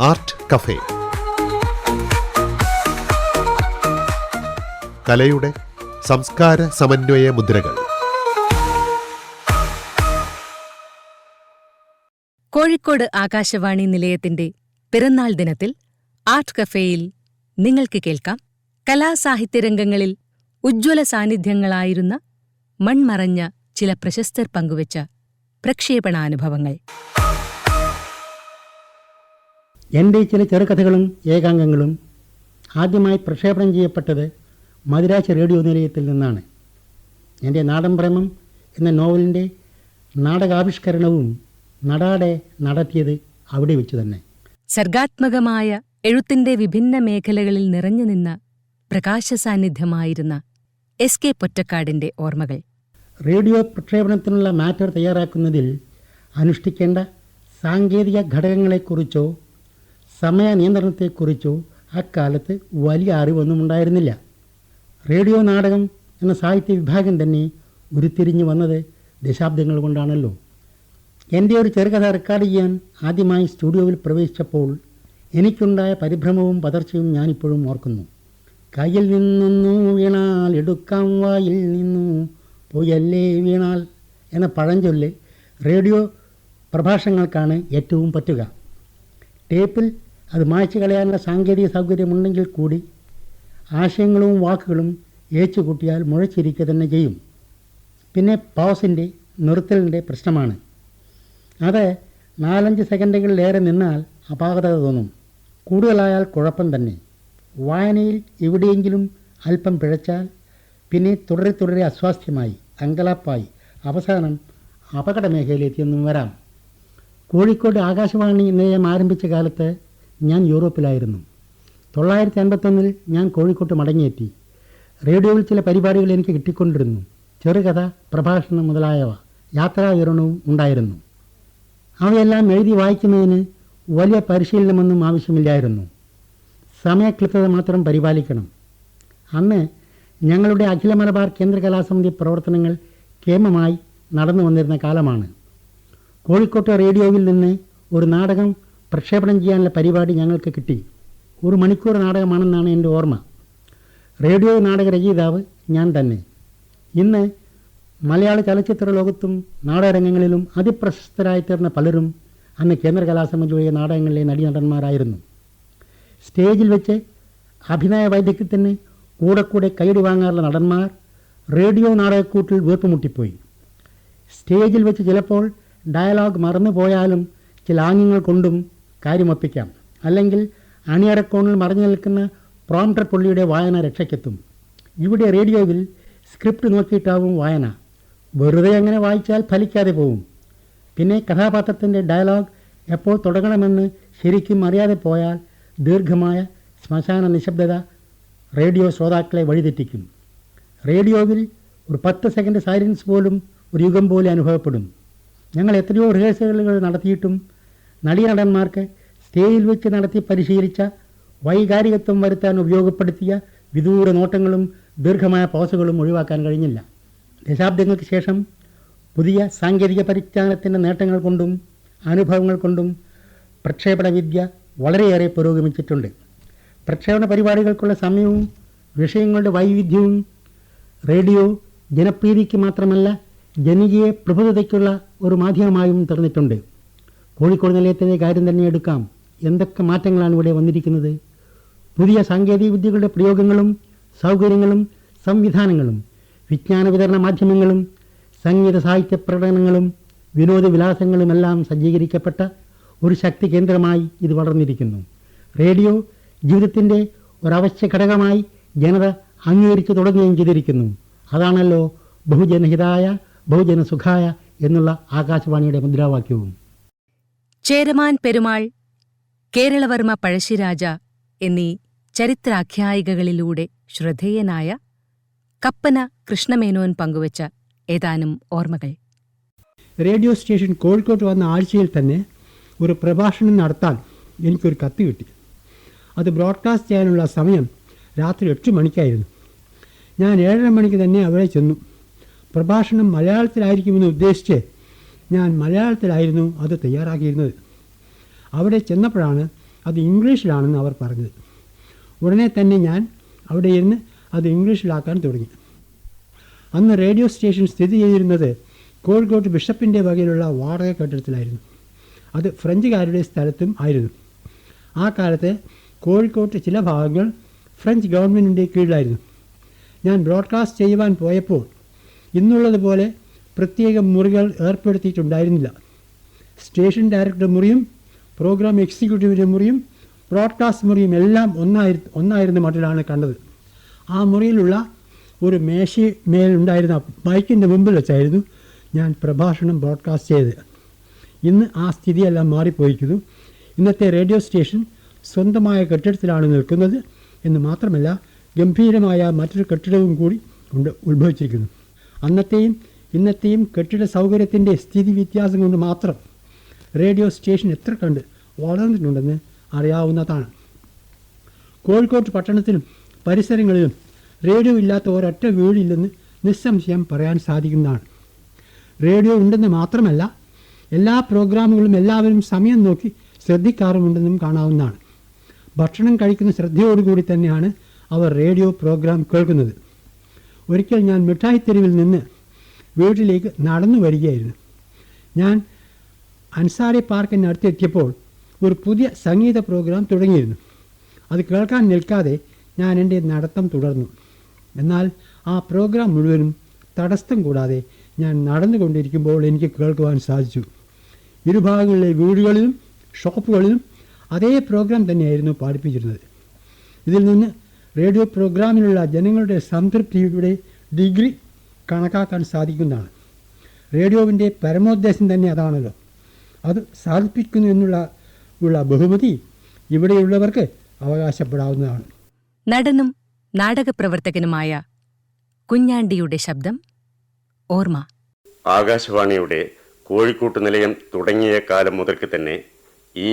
Art cafe. കലയുടെ സംസ്കാര സമന്വയ മുദ്രകൾ. കോഴിക്കോട് ആകാശവാണി നിലയത്തിന്റെ പിറന്നാൾ ദിനത്തിൽ ആർട്ട് കഫേയിൽ നിങ്ങൾക്ക് കേൾക്കാം. കലാസാഹിത്യരംഗങ്ങളിൽ ഉജ്ജ്വല സാന്നിധ്യങ്ങളായിരുന്ന മൺമറഞ്ഞ ചില പ്രശസ്തർ പങ്കുവച്ച പ്രക്ഷേപണാനുഭവങ്ങൾ. എന്റെ ചില ചെറുകഥകളും ഏകാംഗങ്ങളും ആദ്യമായി പ്രക്ഷേപണം ചെയ്യപ്പെട്ടത് മദിരാശ റേഡിയോ നിലയത്തിൽ നിന്നാണ്. എന്റെ നാടൻ പ്രേമം എന്ന നോവലിന്റെ നാടകാവിഷ്കരണവും നടാടെ നടത്തിയത് അവിടെ വെച്ച് തന്നെ. സർഗാത്മകമായ എഴുത്തിന്റെ വിഭിന്ന മേഖലകളിൽ നിറഞ്ഞു നിന്ന പ്രകാശ സാന്നിധ്യമായിരുന്ന എസ് കെ പൊറ്റക്കാടിന്റെ ഓർമ്മകൾ. റേഡിയോ പ്രക്ഷേപണത്തിനുള്ള മാറ്റർ തയ്യാറാക്കുന്നതിൽ അനുഷ്ഠിക്കേണ്ട സാങ്കേതിക ഘടകങ്ങളെക്കുറിച്ചോ സമയ നിയന്ത്രണത്തെക്കുറിച്ചോ അക്കാലത്ത് വലിയ അറിവൊന്നും ഉണ്ടായിരുന്നില്ല റേഡിയോ നാടകം എന്ന സാഹിത്യ വിഭാഗം തന്നെ ഉരുത്തിരിഞ്ഞു വന്നത് ദശാബ്ദങ്ങൾ കൊണ്ടാണല്ലോ. എന്റെ ഒരു ചെറുകഥ റെക്കോർഡ് ചെയ്യാൻ ആദ്യമായി സ്റ്റുഡിയോയിൽ പ്രവേശിച്ചപ്പോൾ എനിക്കുണ്ടായ പരിഭ്രമവും പതർച്ചയും ഞാനിപ്പോഴും ഓർക്കുന്നു. കയ്യിൽ നിന്നു വീണാൽ എടുക്കാം വായിൽ നിന്നു പോയല്ലേ വീണാൽ എന്ന പഴഞ്ചൊല്ല് റേഡിയോ പ്രഭാഷണങ്ങൾക്കാണ് ഏറ്റവും പറ്റുക. ടേപ്പിൽ അത് മായ്ച്ചു കളയാനുള്ള സാങ്കേതിക സൗകര്യമുണ്ടെങ്കിൽ കൂടി ആശയങ്ങളും വാക്കുകളും ഏച്ചു കൂട്ടിയാൽ മുഴച്ചിരിക്കുക തന്നെ ചെയ്യും. പിന്നെ പൗസിന്റെ നിർത്തലിന്റെ പ്രശ്നമാണ്. അത് നാലഞ്ച് സെക്കൻഡുകളിലേറെ നിന്നാൽ അപാകത തോന്നും. കൂടുതലായാൽ കുഴപ്പം തന്നെ. വായനയിൽ എവിടെയെങ്കിലും അല്പം പിഴച്ചാൽ പിന്നെ തുടരെ തുടരെ അസ്വാസ്ഥ്യമായി അങ്കലാപ്പായി അവസാനം അപകട മേഖലയിലെത്തിയെന്നും വരാം. കോഴിക്കോട് ആകാശവാണി നിലയം ആരംഭിച്ച കാലത്ത് ഞാൻ യൂറോപ്പിലായിരുന്നു. തൊള്ളായിരത്തി അൻപത്തൊന്നിൽ ഞാൻ കോഴിക്കോട്ട് മടങ്ങിയെത്തി. റേഡിയോയിൽ ചില പരിപാടികൾ എനിക്ക് കിട്ടിക്കൊണ്ടിരുന്നു. ചെറുകഥ പ്രഭാഷണം മുതലായവ യാത്രാ വിവരണവും ഉണ്ടായിരുന്നു. അവയെല്ലാം എഴുതി വായിക്കുന്നതിന് വലിയ പരിശീലനമൊന്നും ആവശ്യമില്ലായിരുന്നു. സമയക്ലിപ്തത മാത്രം പരിപാലിക്കണം. അന്ന് ഞങ്ങളുടെ അഖില മലബാർ കേന്ദ്ര കലാസമിതി പ്രവർത്തനങ്ങൾ കേമമായി നടന്നു വന്നിരുന്ന കാലമാണ്. കോഴിക്കോട്ടെ റേഡിയോയിൽ നിന്ന് ഒരു നാടകം പ്രക്ഷേപണം ചെയ്യാനുള്ള പരിപാടി ഞങ്ങൾക്ക് കിട്ടി. ഒരു മണിക്കൂർ നാടകമാണെന്നാണ് എന്റെ ഓർമ്മ. റേഡിയോ നാടക രചയിതാവ് ഞാൻ തന്നെ. ഇന്ന് മലയാള ചലച്ചിത്ര ലോകത്തും നാടകരംഗങ്ങളിലും അതിപ്രശസ്തരായിത്തീർന്ന പലരും അന്ന് കേന്ദ്ര കലാസമിതിയുടെ നാടകങ്ങളിലെ നടീനടന്മാരായിരുന്നു. സ്റ്റേജിൽ വെച്ച് അഭിനയ വൈദഗ്ധ്യത്തിന് കൂടെ കൂടെ കൈയടി വാങ്ങാറുള്ള നടന്മാർ റേഡിയോ നാടകക്കൂട്ടിൽ വീർപ്പുമുട്ടിപ്പോയി. സ്റ്റേജിൽ വെച്ച് ചിലപ്പോൾ ഡയലോഗ് മറന്നു പോയാലും ചില ആംഗ്യങ്ങൾ കൊണ്ടും കാര്യമൊപ്പിക്കാം. അല്ലെങ്കിൽ അണിയറക്കോണിൽ മറഞ്ഞു നിൽക്കുന്ന പ്രോംപ്റ്റർ പുള്ളിയുടെ വായന രക്ഷയ്ക്കെത്തും. ഇവിടെ റേഡിയോയിൽ സ്ക്രിപ്റ്റ് നോക്കിയിട്ടാവും വായന. വെറുതെ അങ്ങനെ വായിച്ചാൽ ഫലിക്കാതെ പോവും. പിന്നെ കഥാപാത്രത്തിന്റെ ഡയലോഗ് എപ്പോൾ തുടങ്ങണമെന്ന് ശരിക്കും അറിയാതെ പോയാൽ ദീർഘമായ ശ്മശാന നിശബ്ദത റേഡിയോ ശ്രോതാക്കളെ വഴിതെറ്റിക്കും. റേഡിയോയിൽ ഒരു പത്ത് സെക്കൻഡ് സൈലൻസ് പോലും ഒരു യുഗം പോലെ അനുഭവപ്പെടും. ഞങ്ങൾ എത്രയോ റിഹേഴ്സലുകൾ നടത്തിയിട്ടും നടീനടന്മാർക്ക് സ്റ്റേജിൽ വെച്ച് നടത്തി പരിശീലിച്ച വൈകാരികത്വം വരുത്താൻ ഉപയോഗപ്പെടുത്തിയ വിദൂര നോട്ടങ്ങളും ദീർഘമായ പോസുകളും ഒഴിവാക്കാൻ കഴിഞ്ഞില്ല. ദശാബ്ദങ്ങൾക്ക് ശേഷം പുതിയ സാങ്കേതിക പരിജ്ഞാനത്തിന്റെ നേട്ടങ്ങൾ കൊണ്ടും അനുഭവങ്ങൾ കൊണ്ടും പ്രക്ഷേപണ വിദ്യ വളരെയേറെ പുരോഗമിച്ചിട്ടുണ്ട്. പ്രക്ഷേപണ പരിപാടികൾക്കുള്ള സമയവും വിഷയങ്ങളുടെ വൈവിധ്യവും റേഡിയോ ജനപ്രീതിക്ക് മാത്രമല്ല ജനകീയ പ്രഭുതയ്ക്കുള്ള ഒരു മാധ്യമമായും തീർന്നിട്ടുണ്ട്. കോഴിക്കോട് നിലയത്തിന്റെ കാര്യം തന്നെ എടുക്കാം. എന്തൊക്കെ മാറ്റങ്ങളാണ് ഇവിടെ വന്നിരിക്കുന്നത്? പുതിയ സാങ്കേതിക വിദ്യകളുടെ പ്രയോഗങ്ങളും സൗകര്യങ്ങളും സംവിധാനങ്ങളും വിജ്ഞാന വിതരണ മാധ്യമങ്ങളും സംഗീത സാഹിത്യ പ്രകടനങ്ങളും വിനോദവിലാസങ്ങളുമെല്ലാം സജ്ജീകരിക്കപ്പെട്ട ഒരു ശക്തി കേന്ദ്രമായി ഇത് വളർന്നിരിക്കുന്നു. റേഡിയോ ജീവിതത്തിന്റെ ഒരവശ്യ ഘടകമായി ജനത അംഗീകരിച്ചു തുടങ്ങുകയും ചെയ്തിരിക്കുന്നു. അതാണല്ലോ ബഹുജനഹിതായ ബഹുജനസുഖായ എന്നുള്ള ആകാശവാണിയുടെ മുദ്രാവാക്യവും. ചേരമാൻ പെരുമാൾ കേരളവർമ്മ പഴശ്ശിരാജ എന്നീ ചരിത്രാഖ്യായികകളിലൂടെ ശ്രദ്ധേയനായ കപ്പന കൃഷ്ണമേനോൻ പങ്കുവച്ച ഏതാനും ഓർമ്മകൾ. റേഡിയോ സ്റ്റേഷൻ കോഴിക്കോട്ട് വന്ന ആഴ്ചയിൽ തന്നെ ഒരു പ്രഭാഷണം നടത്താൻ എനിക്കൊരു കത്ത് കിട്ടി. അത് ബ്രോഡ്കാസ്റ്റ് ചെയ്യാനുള്ള സമയം രാത്രി എട്ട് മണിക്കായിരുന്നു. ഞാൻ ഏഴര മണിക്ക് തന്നെ അവിടെ ചെന്നു. പ്രഭാഷണം മലയാളത്തിലായിരിക്കുമെന്ന് ഉദ്ദേശിച്ച് ഞാൻ മലയാളത്തിലായിരുന്നു അത് തയ്യാറാക്കിയിരുന്നത്. അവിടെ ചെന്നപ്പോഴാണ് അത് ഇംഗ്ലീഷിലാണെന്ന് അവർ പറഞ്ഞത്. ഉടനെ തന്നെ ഞാൻ അവിടെ ഇരുന്ന് അത് ഇംഗ്ലീഷിലാക്കാൻ തുടങ്ങി. അന്ന് റേഡിയോ സ്റ്റേഷൻ സ്ഥിതി ചെയ്തിരുന്നത് കോഴിക്കോട്ട് ബിഷപ്പിന്റെ വകയിലുള്ള വാടക കെട്ടിടത്തിലായിരുന്നു. അത് ഫ്രഞ്ചുകാരുടെ സ്ഥലത്തും ആയിരുന്നു. ആ കാലത്ത് കോഴിക്കോട്ട് ചില ഭാഗങ്ങൾ ഫ്രഞ്ച് ഗവൺമെന്റിന്റെ കീഴിലായിരുന്നു. ഞാൻ ബ്രോഡ്കാസ്റ്റ് ചെയ്യുവാൻ പോയപ്പോൾ ഇന്നുള്ളതുപോലെ പ്രത്യേക മുറികൾ ഏർപ്പെടുത്തിയിട്ടുണ്ടായിരുന്നില്ല. സ്റ്റേഷൻ ഡയറക്ടർ മുറിയും പ്രോഗ്രാം എക്സിക്യൂട്ടീവിന്റെ മുറിയും ബ്രോഡ്കാസ്റ്റ് മുറിയും എല്ലാം ഒന്നായി ഒന്നായിരുന്ന മട്ടിലാണ് കണ്ടത്. ആ മുറിയിലുള്ള ഒരു മേശ മേലുണ്ടായിരുന്ന മൈക്കിന്റെ മുമ്പിൽ വെച്ചായിരുന്നു ഞാൻ പ്രഭാഷണം ബ്രോഡ്കാസ്റ്റ് ചെയ്തത്. ഇന്ന് ആ സ്ഥിതിയെല്ലാം മാറിപ്പോയിരിക്കുന്നു. ഇന്നത്തെ റേഡിയോ സ്റ്റേഷൻ സ്വന്തമായ കെട്ടിടത്തിലാണ് നിൽക്കുന്നത് എന്ന് മാത്രമല്ല ഗംഭീരമായ മറ്റൊരു കെട്ടിടവും കൂടി ഉണ്ട് ഉത്ഭവിച്ചിരിക്കുന്നു. അന്നത്തെയും ഇന്നത്തെയും കെട്ടിട സൗകര്യത്തിന്റെ സ്ഥിതി വ്യത്യാസം കൊണ്ട് മാത്രം റേഡിയോ സ്റ്റേഷൻ എത്ര കണ്ട് വളർന്നിട്ടുണ്ടെന്ന് അറിയാവുന്നതാണ്. കോഴിക്കോട് പട്ടണത്തിലും പരിസരങ്ങളിലും റേഡിയോ ഇല്ലാത്ത ഒരൊറ്റ വീടില്ലെന്ന് നിസ്സംശയം പറയാൻ സാധിക്കുന്നതാണ്. റേഡിയോ ഉണ്ടെന്ന് മാത്രമല്ല എല്ലാ പ്രോഗ്രാമുകളും എല്ലാവരും സമയം നോക്കി ശ്രദ്ധിക്കാറുമുണ്ടെന്നും കാണാവുന്നതാണ്. ഭക്ഷണം കഴിക്കുന്ന ശ്രദ്ധയോടുകൂടി തന്നെയാണ് അവർ റേഡിയോ പ്രോഗ്രാം കേൾക്കുന്നത്. ഒരിക്കൽ ഞാൻ മിഠായി തെരുവിൽ നിന്ന് വീട്ടിലേക്ക് നടന്നു വരികയായിരുന്നു. ഞാൻ അൻസാരി പാർക്കിനടുത്തെത്തിയപ്പോൾ ഒരു പുതിയ സംഗീത പ്രോഗ്രാം തുടങ്ങിയിരുന്നു. അത് കേൾക്കാൻ നിൽക്കാതെ ഞാൻ എന്റെ നടത്തം തുടർന്നു. എന്നാൽ ആ പ്രോഗ്രാം മുഴുവനും തടസ്സം കൂടാതെ ഞാൻ നടന്നുകൊണ്ടിരിക്കുമ്പോൾ എനിക്ക് കേൾക്കുവാൻ സാധിച്ചു. ഇരുഭാഗങ്ങളിലെ വീടുകളിലും ഷോപ്പുകളിലും അതേ പ്രോഗ്രാം തന്നെയായിരുന്നു പാടിപ്പിച്ചിരുന്നത്. ഇതിൽ നിന്ന് റേഡിയോ പ്രോഗ്രാമിലുള്ള ജനങ്ങളുടെ സംതൃപ്തിയുടെ ഡിഗ്രി കണക്കാക്കാൻ സാധിക്കുന്നതാണ്. റേഡിയോവിന്റെ പരമോദ്ദേശം തന്നെ അതാണല്ലോ. അത് സാധിപ്പിക്കുന്നു എന്നുള്ള ഉള്ള ബഹുമതി ഇവിടെയുള്ളവർക്ക് അവകാശപ്പെടാവുന്നതാണ്. നടനും നാടകപ്രവർത്തകനുമായ കുഞ്ഞാണ്ടിയുടെ ശബ്ദം ഓർമ്മ. ആകാശവാണിയുടെ കോഴിക്കോട്ട് നിലയം തുടങ്ങിയ കാലം മുതൽക്ക് തന്നെ ഈ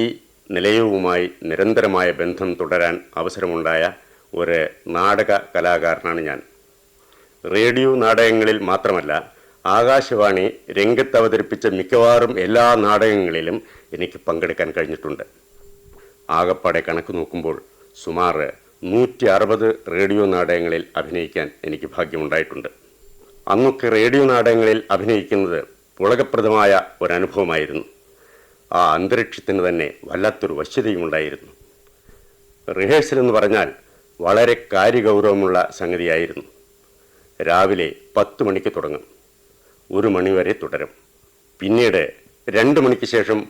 നിലയവുമായി നിരന്തരമായ ബന്ധം തുടരാൻ അവസരമുണ്ടായ ഒരു നാടക കലാകാരനാണ് ഞാൻ. റേഡിയോ നാടകങ്ങളിൽ മാത്രമല്ല ആകാശവാണി രംഗത്ത് അവതരിപ്പിച്ച മിക്കവാറും എല്ലാ നാടകങ്ങളിലും എനിക്ക് പങ്കെടുക്കാൻ കഴിഞ്ഞിട്ടുണ്ട്. ആകപ്പാടെ കണക്ക് നോക്കുമ്പോൾ സുമാർ നൂറ്റി അറുപത് റേഡിയോ നാടകങ്ങളിൽ അഭിനയിക്കാൻ എനിക്ക് ഭാഗ്യമുണ്ടായിട്ടുണ്ട്. അന്നൊക്കെ റേഡിയോ നാടകങ്ങളിൽ അഭിനയിക്കുന്നത് പുളകപ്രദമായ ഒരനുഭവമായിരുന്നു. ആ അന്തരീക്ഷത്തിന് തന്നെ വല്ലാത്തൊരു വശ്യതയും ഉണ്ടായിരുന്നു റിഹേഴ്സൽ എന്ന് പറഞ്ഞാൽ വളരെ കാര്യഗൗരവമുള്ള സംഗതിയായിരുന്നു. രാവിലെ പത്ത് മണിക്ക് തുടങ്ങും. ഒരു മണിവരെ തുടരും. പിന്നീട് രണ്ട് മണിക്ക് ശേഷം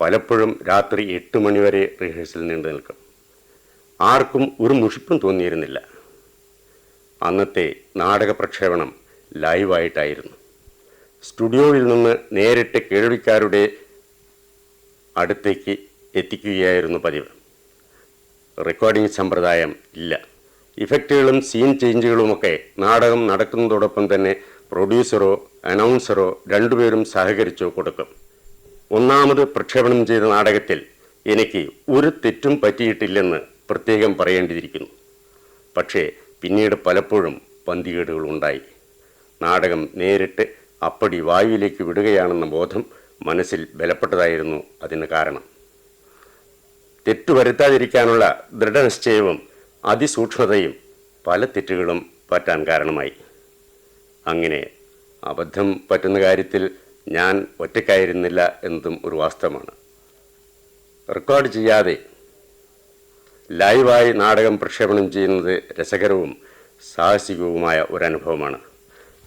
പലപ്പോഴും രാത്രി എട്ട് മണിവരെ റിഹേഴ്സൽ നീണ്ടു നിൽക്കും. ആർക്കും ഒരു മുഷിപ്പും തോന്നിയിരുന്നില്ല. അന്നത്തെ നാടക പ്രക്ഷേപണം ലൈവായിട്ടായിരുന്നു സ്റ്റുഡിയോയിൽ നിന്ന് നേരിട്ട് കേൾവിക്കാരുടെ അടുത്തേക്ക് എത്തിക്കുകയായിരുന്നു പതിവ്. റെക്കോർഡിംഗ് സമ്പ്രദായം ഇല്ല. ഇഫക്റ്റുകളും സീൻ ചേഞ്ചുകളുമൊക്കെ നാടകം നടക്കുന്നതോടൊപ്പം തന്നെ പ്രൊഡ്യൂസറോ അനൗൺസറോ രണ്ടുപേരും സഹകരിച്ചോ കൊടുക്കും. ഒന്നാമത് പ്രക്ഷേപണം ചെയ്ത നാടകത്തിൽ എനിക്ക് ഒരു തെറ്റും പറ്റിയിട്ടില്ലെന്ന് പ്രത്യേകം പറയേണ്ടിയിരിക്കുന്നു. പക്ഷേ പിന്നീട് പലപ്പോഴും പന്തികേടുകൾ ഉണ്ടായി. നാടകം നേരിട്ട് അപ്പടി വായുവിലേക്ക് വിടുകയാണെന്ന ബോധം മനസ്സിൽ ബലപ്പെട്ടതായിരുന്നു അതിന് കാരണം. തെറ്റു വരുത്താതിരിക്കാനുള്ള ദൃഢനിശ്ചയവും അതിസൂക്ഷ്മതയും പല തെറ്റുകളും പറ്റാൻ കാരണമായി. അങ്ങനെ അബദ്ധം പറ്റുന്ന കാര്യത്തിൽ ഞാൻ ഒറ്റയ്ക്കായിരുന്നില്ല എന്നതും ഒരു വാസ്തവമാണ്. റെക്കോർഡ് ചെയ്യാതെ ലൈവായി നാടകം പ്രക്ഷേപണം ചെയ്യുന്നത് രസകരവും സാഹസികവുമായ ഒരനുഭവമാണ്.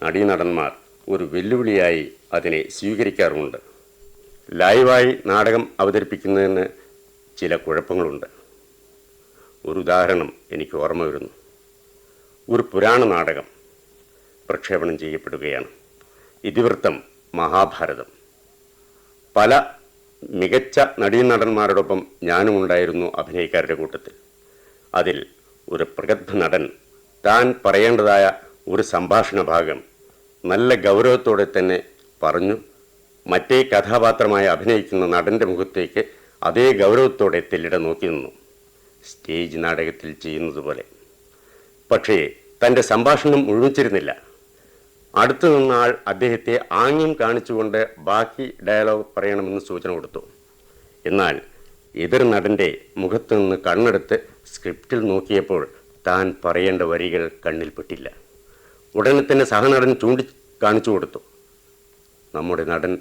നടീനടന്മാർ ഒരു വെല്ലുവിളിയായി അതിനെ സ്വീകരിക്കാറുമുണ്ട്. ലൈവായി നാടകം അവതരിപ്പിക്കുന്നതിന് ചില കുഴപ്പങ്ങളുണ്ട്. ഒരു ഉദാഹരണം എനിക്ക് ഓർമ്മ വരുന്നു. ഒരു പുരാണ നാടകം പ്രക്ഷേപണം ചെയ്യപ്പെടുകയാണ്. ഇതിവൃത്തം മഹാഭാരതം. പല മികച്ച നടീനടന്മാരോടൊപ്പം ഞാനും ഉണ്ടായിരുന്നു അഭിനയക്കാരുടെ കൂട്ടത്തിൽ. അതിൽ ഒരു പ്രഗത്ഭ നടൻ താൻ പറയേണ്ടതായ ഒരു സംഭാഷണ ഭാഗം നല്ല ഗൗരവത്തോടെ തന്നെ പറഞ്ഞു മറ്റേ കഥാപാത്രമായി അഭിനയിക്കുന്ന നടന്റെ മുഖത്തേക്ക് അതേ ഗൗരവത്തോടെ തെല്ലിട നോക്കി നിന്നു. സ്റ്റേജ് നാടകത്തിൽ ചെയ്യുന്നത് പോലെ പക്ഷേ തന്റെ സംഭാഷണം മുഴുവിച്ചിരുന്നില്ല. അടുത്തു നിന്ന ആൾ അദ്ദേഹത്തെ ആംഗ്യം കാണിച്ചുകൊണ്ട് ബാക്കി ഡയലോഗ് പറയണമെന്ന് സൂചന കൊടുത്തു. എന്നാൽ എതിർ നടന്റെ മുഖത്തു നിന്ന് കണ്ണെടുത്ത് സ്ക്രിപ്റ്റിൽ നോക്കിയപ്പോൾ താൻ പറയേണ്ട വരികൾ കണ്ണിൽപ്പെട്ടില്ല ഉടനെ തന്നെ സഹനടൻ ചൂണ്ടി കാണിച്ചു കൊടുത്തു. നമ്മുടെ നടൻ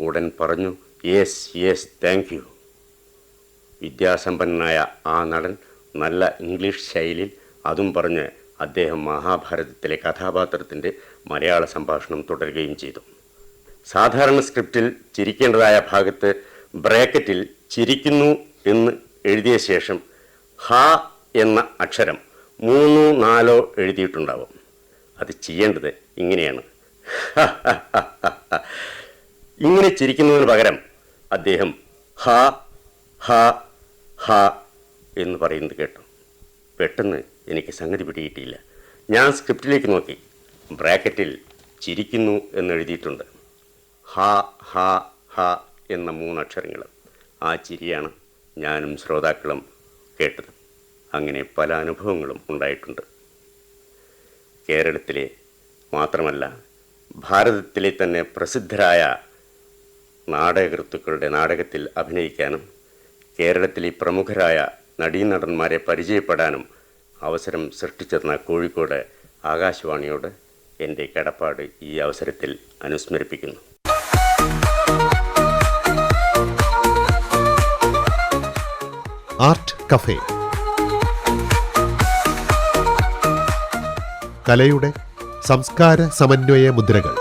ഉടൻ പറഞ്ഞു യെസ് യെസ് താങ്ക് യു വിദ്യാസമ്പന്നനായ ആ നടൻ നല്ല ഇംഗ്ലീഷ് ശൈലിയിൽ അതും പറഞ്ഞ് അദ്ദേഹം മഹാഭാരതത്തിലെ കഥാപാത്രത്തിന്റെ മലയാള സംഭാഷണം തുടരുകയും ചെയ്തു. സാധാരണ സ്ക്രിപ്റ്റിൽ ചിരിക്കേണ്ടതായ ഭാഗത്ത് ബ്രാക്കറ്റിൽ ചിരിക്കുന്നു എന്ന് എഴുതിയ ശേഷം ഹ എന്ന അക്ഷരം മൂന്നോ നാലോ എഴുതിയിട്ടുണ്ടാവും. അത് ചെയ്യേണ്ടത് ഇങ്ങനെയാണ്. ഇങ്ങനെ ചിരിക്കുന്നതിന് പകരം അദ്ദേഹം ഹ ഹ ഹ എന്ന് പറയുന്നത് കേട്ടു. പെട്ടെന്ന് എനിക്ക് സംഗതി പിടികിട്ടിയില്ല. ഞാൻ സ്ക്രിപ്റ്റിലേക്ക് നോക്കി. ബ്രാക്കറ്റിൽ ചിരിക്കുന്നു എന്നെഴുതിയിട്ടുണ്ട് ഹ ഹ ഹ എന്ന മൂന്നക്ഷരങ്ങൾ ആ ചിരിയാണ് ഞാനും ശ്രോതാക്കളും കേട്ടത്. അങ്ങനെ പല അനുഭവങ്ങളും ഉണ്ടായിട്ടുണ്ട്. കേരളത്തിലെ മാത്രമല്ല ഭാരതത്തിലെ തന്നെ പ്രസിദ്ധരായ നാടകകൃത്തുക്കളുടെ നാടകത്തിൽ അഭിനയിക്കാനും കേരളത്തിലെ പ്രമുഖരായ നടീനടന്മാരെ പരിചയപ്പെടാനും അവസരം സൃഷ്ടിച്ചെന്ന കോഴിക്കോട് ആകാശവാണിയോട് എന്റെ കടപ്പാട് ഈ അവസരത്തിൽ അനുസ്മരിപ്പിക്കുന്നു. Art cafe. കലയുടെ സംസ്കാര സമന്വയ മുദ്രകൾ.